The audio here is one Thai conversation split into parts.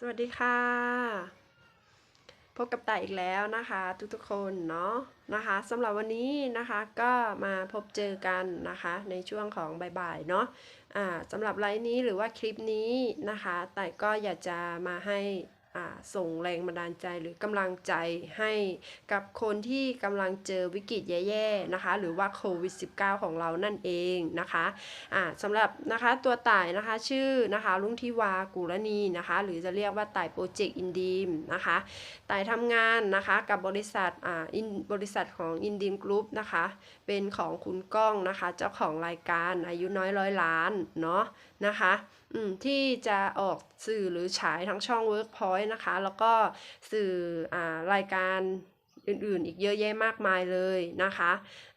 สวัสดีค่ะ พบกับต่ายอีกแล้วนะคะ ทุกๆคนเนาะนะคะสำหรับวันนี้นะคะก็มาพบเจอกันนะคะในช่วงของบ่ายๆเนาะอ่าสำหรับไลฟ์นี้หรือว่าคลิปนี้นะคะแต่ายก็อยากจะมาให้ ส่งแรงบันดาลใจหรือกำลังใจให้กับคนที่กำลังเจอวิกฤตแย่ๆนะคะ หรือว่าโควิด -19 ของเรานั่นเองนะคะอ่าสำหรับนะคะตัวต่ายนะคะชื่อนะคะลุงทิวากุรณีนะคะ หรือจะเรียกว่าต่ายโปรเจกต์อินดีมนะคะต่ายทำงานนะคะกับบริษัทอ่าอินบริษัทของอินดีมกรุ๊ปนะคะเป็นของคุณก้องนะคะ เจ้าของรายการอายุน้อยร้อยล้านเนาะนะคะ ที่จะออกสื่อหรือฉายทั้งช่อง Workpoint นะคะ แล้วก็สื่ออ่ารายการ อื่นๆ อีกเยอะแยะมากมายเลยนะคะ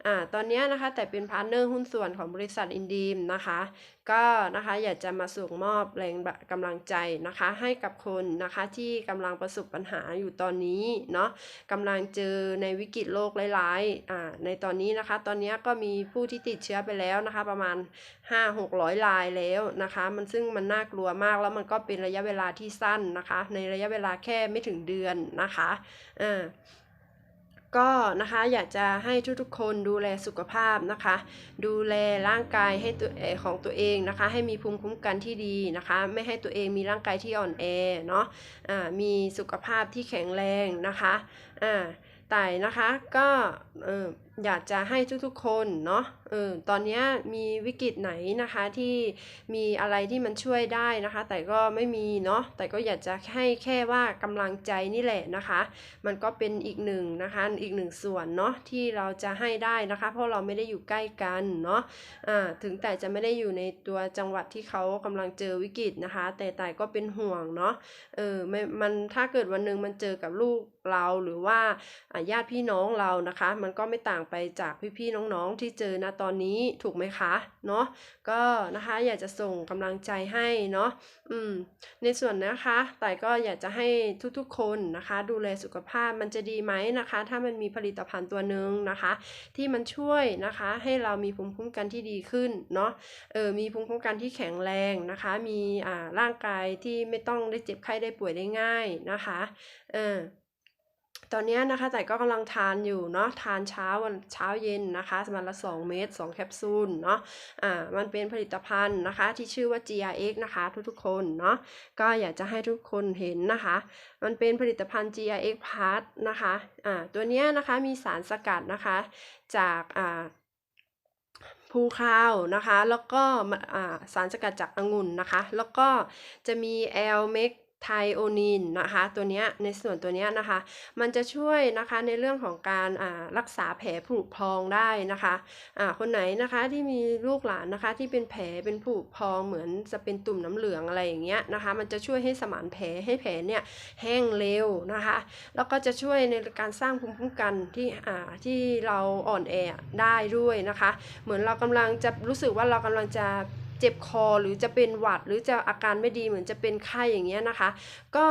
อ่าตอนนี้นะคะแต่เป็นพาร์ทเนอร์หุ้นส่วนของบริษัทอินดีมนะคะ ก็นะคะอยากจะมาส่งมอบแรงกำลังใจนะคะ ให้กับคนนะคะที่กำลังประสบปัญหาอยู่ตอนนี้เนาะกำลังเจอในวิกฤตโรคร้ายๆอ่าในตอนนี้นะคะ ตอนนี้ก็มีผู้ที่ติดเชื้อไปแล้วนะคะ ประมาณ 5-600รายแล้วนะคะ มันซึ่งมันน่ากลัวมากแล้วมันก็เป็นระยะเวลาที่สั้นนะคะ ในระยะเวลาแค่ไม่ถึงเดือนนะคะอ่า ก็นะคะอยากจะให้ทุกๆคนดูแลสุขภาพนะคะ ดูแลร่างกายให้ตัวของตัวเองนะคะ ให้มีภูมิคุ้มกันที่ดีนะคะ ไม่ให้ตัวเองมีร่างกายที่อ่อนแอเนาะอ่ามีสุขภาพที่แข็งแรงนะคะอ่าแต่นะคะก็เอออยากจะให้ทุกๆคนเนาะ เออตอนนี้มีวิกฤตไหนนะคะที่มีอะไรที่มันช่วยได้นะคะ แต่ก็ไม่มีเนาะแต่ก็อยากจะให้แค่ว่ากำลังใจนี่แหละนะคะ มันก็เป็นอีกหนึ่งนะคะอีกหนึ่งส่วนเนาะที่เราจะให้ได้นะคะ เพราะเราไม่ได้อยู่ใกล้กันเนาะอ่าถึงแต่จะไม่ได้อยู่ในตัวจังหวัดที่เขากำลังเจอวิกฤตนะคะ แต่แต่ก็เป็นห่วงเนาะเออไม่มันถ้าเกิดวันหนึ่งมันเจอกับลูกเราหรือว่าญาติพี่น้องเรานะคะ มันก็ไม่ต่างไปจากพี่ๆน้องๆที่เจอณตอนนี้ถูกไหมคะเนาะก็นะคะอยากจะส่งกำลังใจให้เนาะอืมในส่วนนะคะแต่ก็อยากจะให้ทุกๆคนนะคะ ดูแลสุขภาพมันจะดีไหมนะคะ ถ้ามันมีผลิตภัณฑ์ตัวหนึ่งนะคะ ที่มันช่วยนะคะให้เรามีภูมิคุ้มกันที่ดีขึ้นเนาะเออมีภูมิคุ้มกันที่แข็งแรงนะคะ มีอ่าร่างกายที่ไม่ต้องได้เจ็บไข้ได้ป่วยได้ง่ายนะคะเออ ตอนนี้นะคะแต่ก็กำลังทานอยู่เนาะทานเช้าวันเช้าเย็นนะคะวันละ 2 เม็ด2แคปซูลเนาะอ่ามันเป็นผลิตภัณฑ์นะคะที่ชื่อว่า GRX นะคะทุกๆคนเนาะก็อยากจะให้ทุกคนเห็นนะคะ มันเป็นผลิตภัณฑ์ GRX Plus นะคะอ่าตัวนี้นะคะมีสารสกัดนะคะจากอ่าภูคาวนะคะ แล้วก็มอ่าสารสกัดจากองุ่นนะคะ แล้วก็จะมีแอลเมก ไทโอนินนะคะตัวนี้ในส่วนตัวนี้นะคะ มันจะช่วยนะคะในเรื่องของการรักษาแผลผุพองได้นะคะอ่าคนไหนนะคะที่มีลูกหลานนะคะที่เป็นแผลเป็นผุพองเหมือนจะเป็นตุ่มน้ำเหลืองอะไรอย่างเงี้ยนะคะ มันจะช่วยให้สมานแผลให้แผลเนี่ยแห้งเร็วนะคะ แล้วก็จะช่วยในการสร้างภูมิคุ้มกันที่ที่เราอ่อนแอได้ด้วยนะคะ เหมือนเรากำลังจะรู้สึกว่าเรากำลังจะ เจ็บคอหรือจะเป็นหวัด หรือจะอาการไม่ดีเหมือนจะเป็นไข้อย่างเงี้ยนะคะ ก็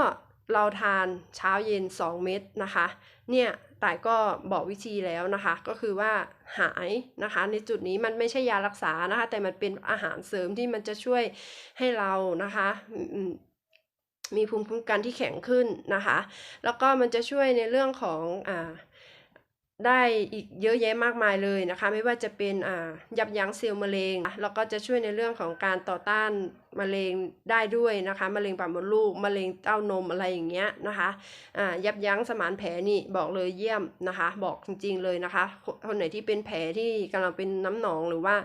เราทานเช้าเย็น 2 เม็ดนะคะ เนี่ยแต่ก็บอกวิธีแล้วนะคะ ก็คือว่าหายนะคะ ในจุดนี้มันไม่ใช่ยารักษานะคะ แต่มันเป็นอาหารเสริมที่มันจะช่วยให้เรานะคะมีภูมิคุ้มกันที่แข็งขึ้นนะคะ แล้วก็มันจะช่วยในเรื่องของอ่า ได้อีกเยอะแยะมากมายเลยนะคะ ไม่ว่าจะเป็นอ่ายับยั้งเซลล์มะเร็ง แล้วก็จะช่วยในเรื่องของการต่อต้านมะเร็งได้ด้วยนะคะมะเร็งปากมดลูกมะเร็งเต้านมอะไรอย่างเงี้ยนะคะอ่ายับยั้งสมานแผลนี่บอกเลยเยี่ยมนะคะ บอกจริง ๆเลยนะคะ คนไหนที่เป็นแผลที่กำลังเป็นน้ำหนองหรือว่า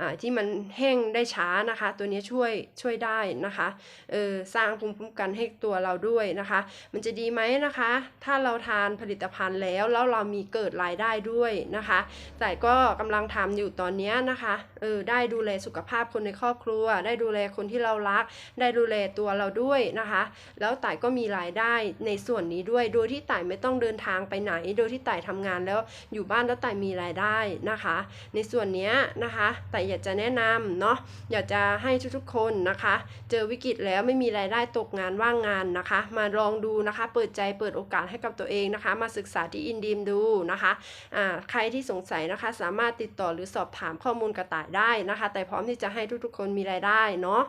อ่าที่มันแห้งได้ช้านะคะ ตัวนี้ช่วยช่วยได้นะคะเออสร้างภูมิคุ้มกันให้ตัวเราด้วยนะคะ มันจะดีไหมนะคะ ถ้าเราทานผลิตภัณฑ์แล้วแล้วเรามีเกิดรายได้ด้วยนะคะ แต่ก็กำลังทำอยู่ตอนนี้นะคะเออได้ดูแลสุขภาพคนในครอบครัว ได้ดูแลคนที่เรารัก ได้ดูแลตัวเราด้วยนะคะ แล้วต่ายก็มีรายได้ในส่วนนี้ด้วย โดยที่ต่ายไม่ต้องเดินทางไปไหน โดยที่ต่ายทำงานแล้วอยู่บ้านแล้วต่ายมีรายได้นะคะ ในส่วนนี้นะคะต่อยากจะแนะนำเนาะอยากจะให้ทุกๆคนนะคะ เจอวิกฤตแล้วไม่มีรายได้ตกงานว่างงานนะคะ มาลองดูนะคะ เปิดใจเปิดโอกาสให้กับตัวเองนะคะ มาศึกษาที่อินดีมดูนะคะใครที่สงสัยนะคะ สามารถติดต่อหรือสอบถามข้อมูลกระต่ายได้นะคะ แต่พร้อมที่จะให้ทุกๆคนมีรายได้เนาะ